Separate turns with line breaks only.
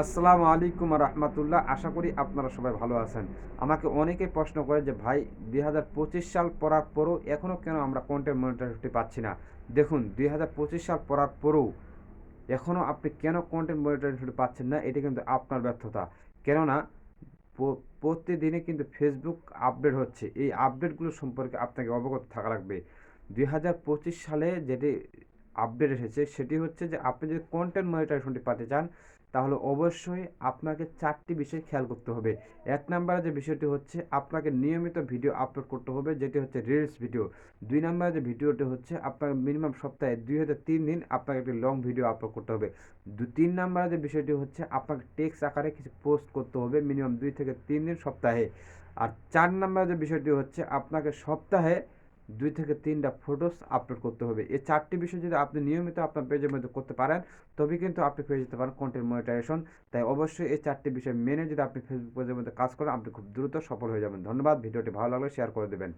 আসসালামু আলাইকুম রহমতুল্লাহ। আশা করি আপনারা সবাই ভালো আছেন। আমাকে অনেকে প্রশ্ন করে যে, ভাই, দুই হাজার পঁচিশ সাল পড়ার পরও এখনও কেন আমরা কন্টেন্ট মনিটরিটি পাচ্ছি না? দেখুন, দুই হাজার পঁচিশ সাল পড়ার পরও এখনও আপনি কেন কন্টেন্ট মনিটরিটি পাচ্ছেন না, এটি কিন্তু আপনার ব্যর্থতা। কেননা প্রতিদিনে কিন্তু ফেসবুক আপডেট হচ্ছে। এই আপডেটগুলো সম্পর্কে আপনাকে অবগত থাকা লাগবে। দুই হাজার পঁচিশ সালে যেটি আপডেট এসেছে, সেটি হচ্ছে যে আপনি যদি কন্টেন্ট মনিটাইজেশনটি পাতে চান, তাহলে অবশ্যই আপনাকে চারটি বিষয় খেয়াল করতে হবে। এক নম্বরে যে বিষয়টি হচ্ছে, আপনাকে নিয়মিত ভিডিও আপলোড করতে হবে, যেটি হচ্ছে রিলস ভিডিও দুই নম্বরে যে ভিডিওটি হচ্ছে আপনাকে মিনিমাম সপ্তাহে দুই হাজার তিন দিন আপনাকে একটি লং ভিডিও আপলোড করতে হবে। দু, তিন নম্বরে যে বিষয়টি হচ্ছে, আপনাকে টেক্সট আকারে কিছু পোস্ট করতে হবে মিনিমাম দুই থেকে তিন দিন সপ্তাহে। আর চার নম্বরে যে বিষয়টি হচ্ছে, আপনাকে সপ্তাহে দুই থেকে তিনটা ফটোস আপলোড করতে হবে। এই চারটি বিষয় যদি আপনি নিয়মিত আপনার পেজের মধ্যে করতে পারেন তবে কিন্তু আপনি পেয়ে যেতে পারেন কন্টেন্ট মনিটাইজেশন তাই অবশ্যই এই চারটি বিষয় মেনে যদি আপনি ফেসবুক পেজের মধ্যে কাজ করেন, আপনি খুব দ্রুত সফল হয়ে যাবেন। ধন্যবাদ। ভিডিওটি ভালো লাগলে শেয়ার করে দেবেন।